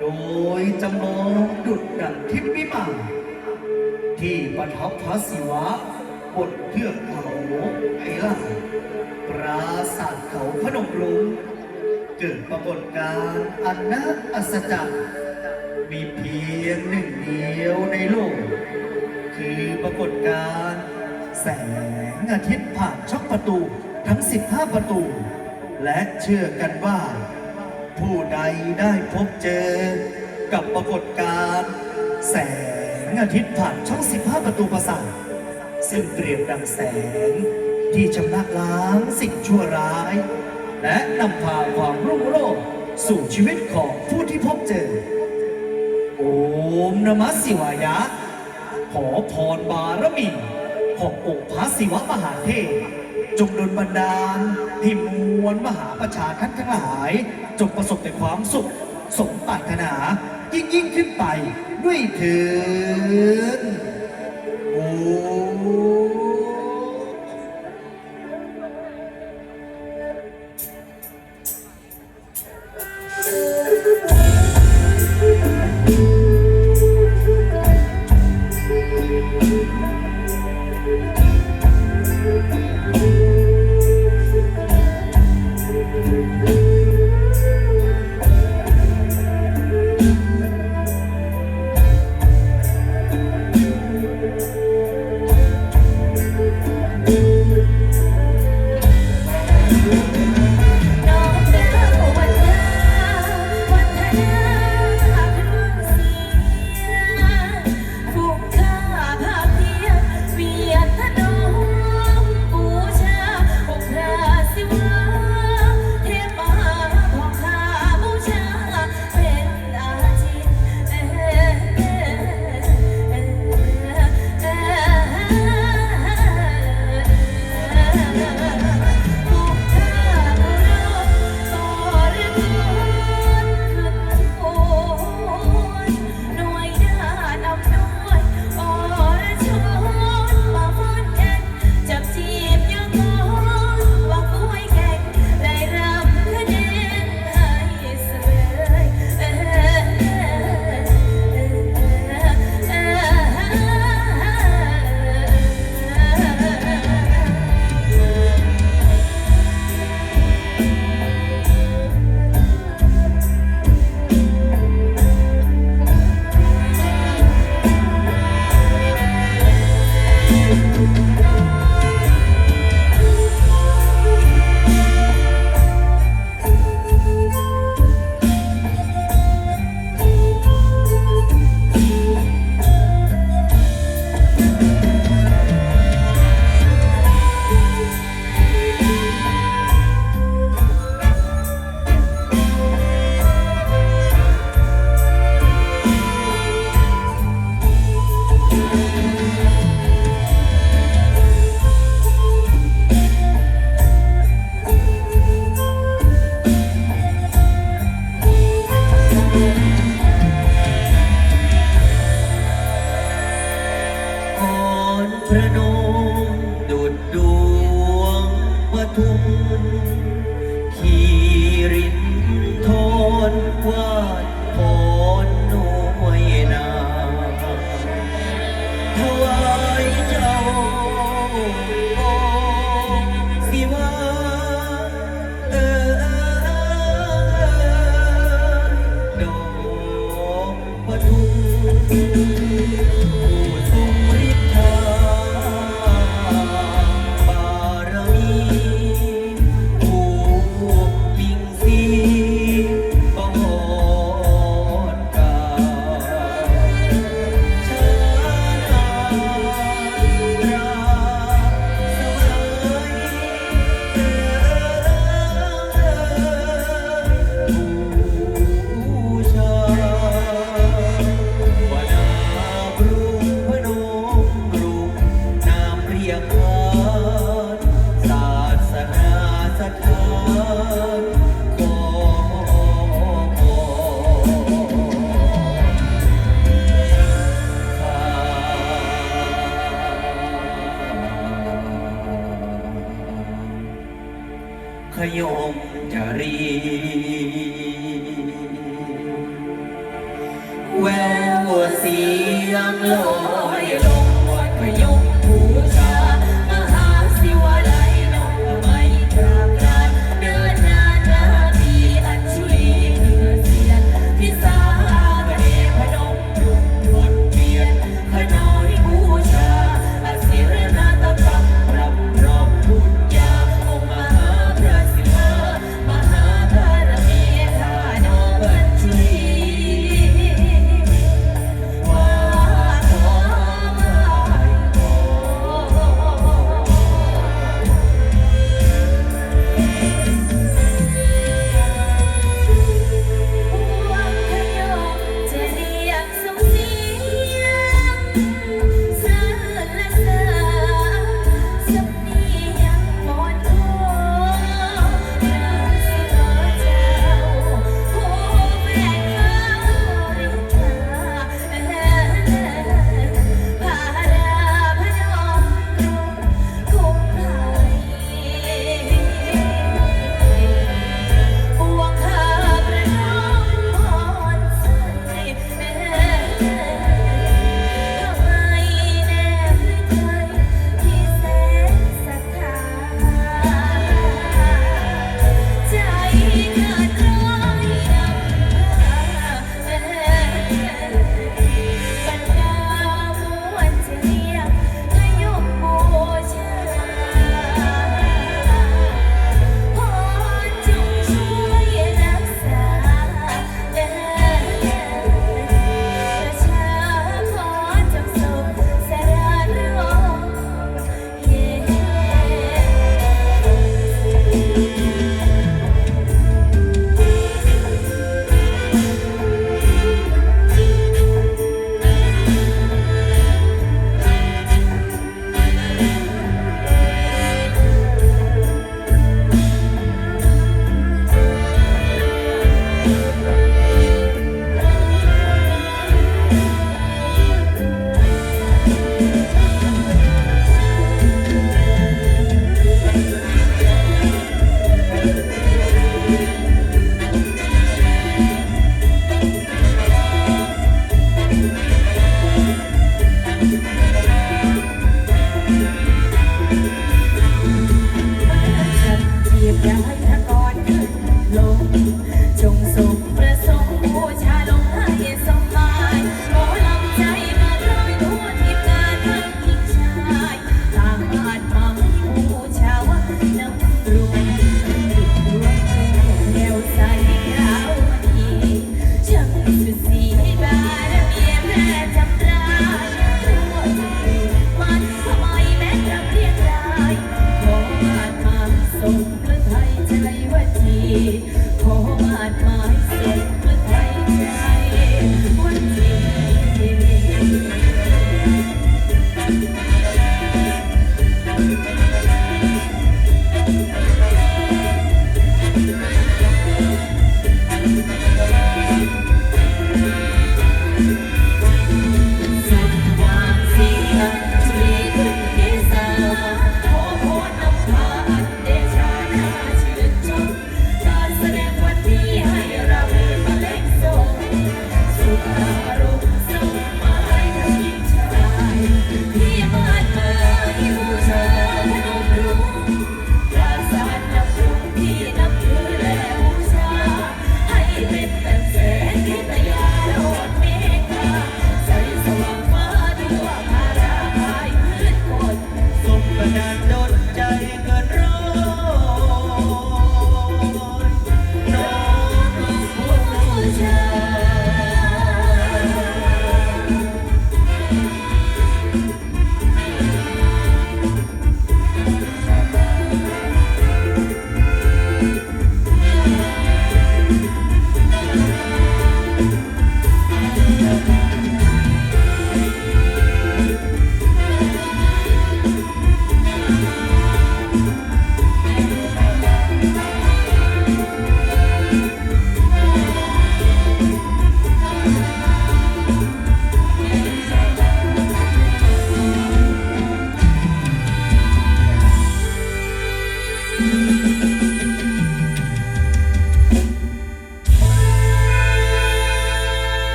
โดยจำลองดุจดังทิพย์วิมานที่ประทับพระศิวะบนเทือกเขาไอล่าปราสาทเขาพนมรุ้งเกิดปรากฏการณ์อันน่าอัศจรรย์มีเพียงหนึ่งเดียวในโลก คือปรากฏการณ์แสงอาทิตย์ผ่านช่องประตูทั้ง 15 ประตู และเชื่อกันว่า ผู้ใดได้พบเจอ กับปรากฏการณ์แสงอาทิตย์ผ่านช่อง 15 ประตูประสาทซึ่งเปรียบดังแสง ที่ชำระล้างสิ่งชั่วร้าย และนำพาความรุ่งโรจน์สู่ชีวิตของผู้ที่พบเจอ โอมนมัสสิวายะ ขอพรบารมี ขององค์พระศิวะมหาเทพ จงดลบันดาลให้มวลมหาประชาท่านทั้งหลาย จงประสบแต่ความสุขสมปรารถนา ยิ่งยิ่งขึ้นไปด้วยเถิดโอ้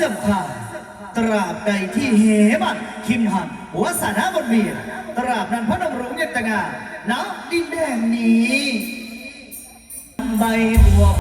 สื่อมคลายตราบใดที่เหมันคิมหันหัวสานาบนเวียนตราบนั้นพระดำรงเนตงานณดินแดนนี้ใบบัว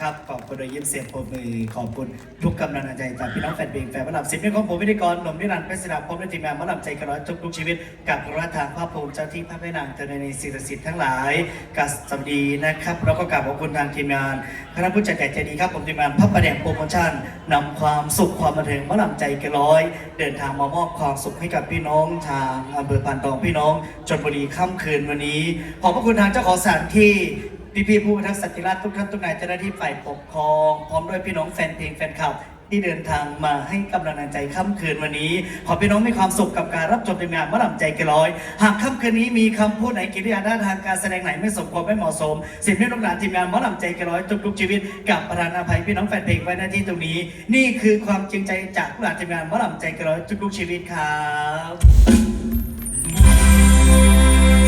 ครับ ขอบคุณโดยยิ้มเสียงปรบมือ ขอบคุณทุกกำลังใจจากพี่น้องแฟนเพลงแฟนมะลำสิบนิ้วของผมพิธีกรหนุ่มนิรันดร์เป็นศิลปพร้อมด้วยทีมงานมะลำใจกระร้อยทุกทุกชีวิต กับรัฐทางภาพภูมิเจ้าที่ภาพแม่นางเจริญในศิรสิทธิ์ทั้งหลายกัสสวัสดีนะครับ แล้วก็กราบขอบคุณทางทีมงานคณะผู้จัดใหญ่ใจดีครับผมทีมงานพระประแดงโปรโมชั่นนำความสุขความบันเทิงมะลำใจกระร้อย เดินทางมามอบความสุขให้กับพี่น้องทางอำเภอปานทองพี่น้องชนบุรีค่ำคืนวันนี้ ขอบพระคุณทางเจ้าของสถานที่ พี่ๆผู้พิทักษ์สันติราษฎร์ทุกท่านทุกนายเจ้าหน้าที่ฝ่ายปกครอง พร้อมด้วยพี่น้องแฟนเพลงแฟนคลับที่เดินทางมาให้กำลังใจค่ำคืนวันนี้ ขอพี่น้องมีความสุขกับการรับชมทีมงานมะลำใจเกร้อย หากค่ำคืนนี้มีคำพูดไหนกิริยาท่าทางการแสดงไหนไม่สมควรไม่เหมาะสม สิ่งที่ลูกหลานทีมงานมะลำใจเกร้อยทุกๆชีวิตกับประธานอภัยพี่น้องแฟนเพลงไว้หน้าที่ตรงนี้ นี่คือความจริงใจจากหลานทีมงานมะลำใจเกร้อยทุกๆชีวิตครับ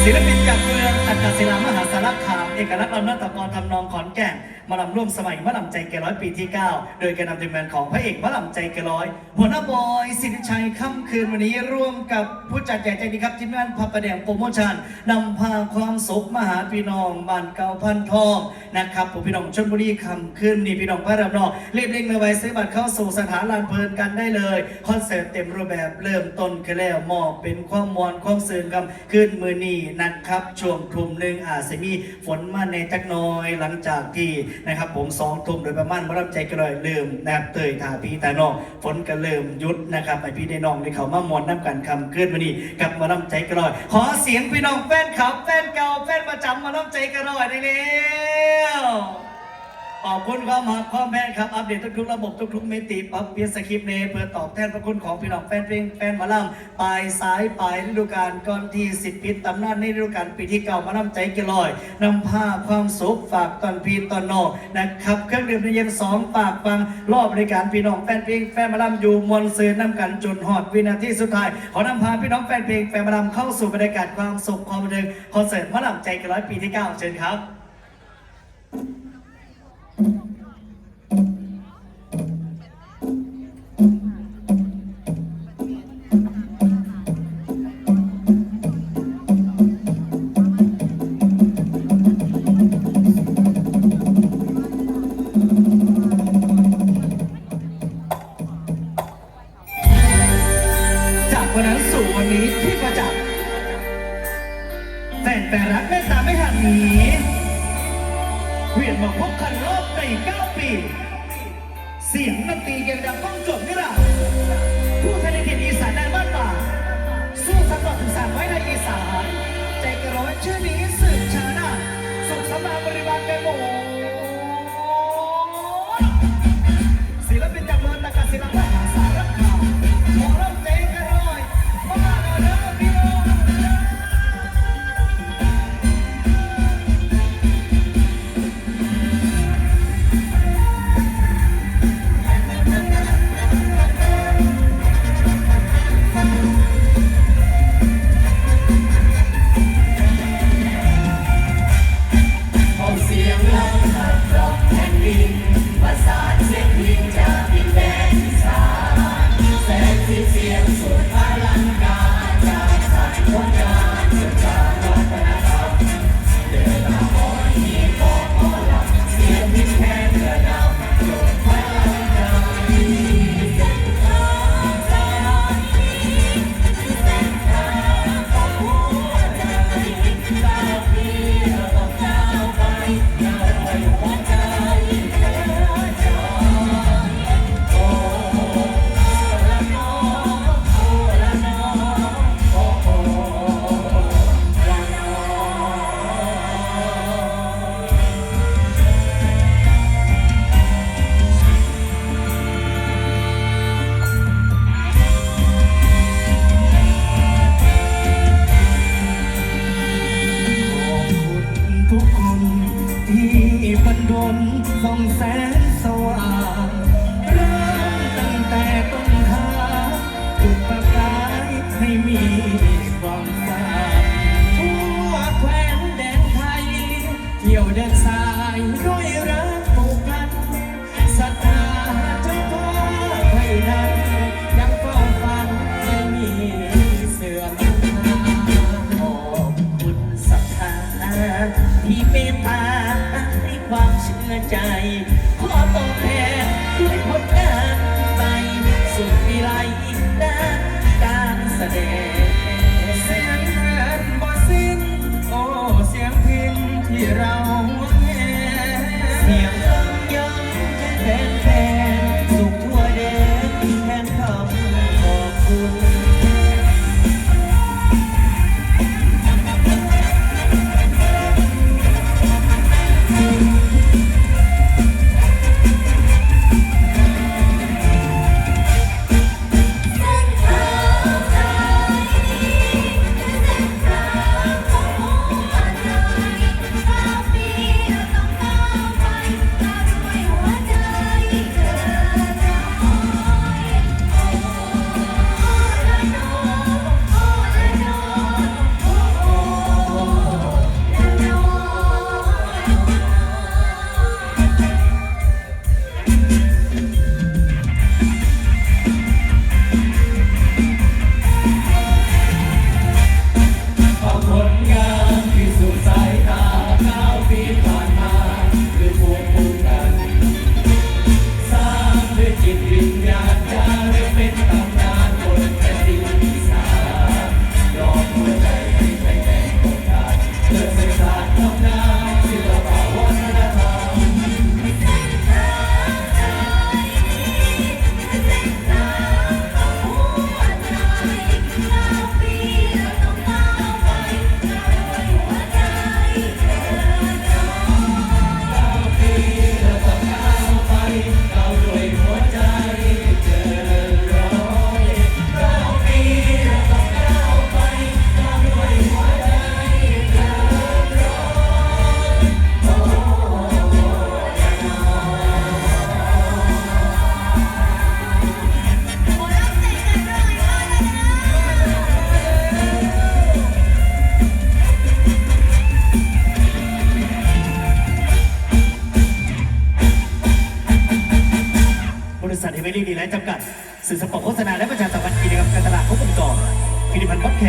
ศิลปินจากเมืองตักกศิลามหาสารคามเอกลักษณ์ลำนัตะกรทำนองขอนแก่นมาลำร่วมสมัยมะลำใจเกร้อยปีที่ 9 โดยการนำทีมงานของพระเอกมะลำใจเกร้อย หัวหน้าบอยสิริชัยค่ำคืนวันนี้ร่วมกับผู้จัดใหญ่ใจดีครับทีมงานพับประแดงโปรโมชั่นนำพาความสุขมหาพี่น้องบ้านเก่าพันทองนะครับผมพี่น้องชนบุรีค่ำคืนนี้พี่น้องพระรามนอกรีบเร่งเลยไว้ซื้อบัตรเข้าสู่สถานลานเพลินกันได้เลยคอนเสิร์ตเต็มรูปแบบเริ่มต้นขึ้นแล้วมอบเป็นความมวลความสื่นกำขึ้นมือนีนะครับ ช่วงทุ่มหนึ่งอาจจะมีฝนมาในจักน้อยหลังจากที่นะครับผมสองทุ่มโดยประมาณมารับใจก็เลยเริ่มนะครับเตยทาพี่ตาน้องฝนก็เริ่มยุดนะครับไอพี่ได้น้องได้เขามามวนน้ำกันคำเคลื่อนนี้กลับมารับใจก็เลยขอเสียงพี่น้องแฟนคลับแฟนเก่าแฟนประจำมารับใจก็เลยได้แล้ว ขอบคุณความหักความแม่นครับ อัปเดตทุกๆระบบทุกๆมิติปรับเปลี่ยนสคริปต์เนเพื่อตอบแทนพระคุณของพี่น้องแฟนเพลงแฟนหมาล่ำปลายสายปลายฤดูกาลก่อนที่สิบปิดตำนานในฤดูกาลปีที่เก่ามาล่ำใจเกลอยนำผ้าความสุขฝากตอนพีตอนนอกนะครับเครื่องดื่มในเย็นสองปากฟังรอบบริการพี่น้องแฟนเพลงแฟนหมาล่ำอยู่มวลซื้อน้ำกันจนหอดวินาทีสุดท้ายขอนำพาพี่น้องแฟนเพลงแฟนหมาล่ำเข้าสู่บรรยากาศความสุขความบันเทิงคอนเสิร์ตหมาล่ำใจเกลอยปีที่เก้าเชิญครับจา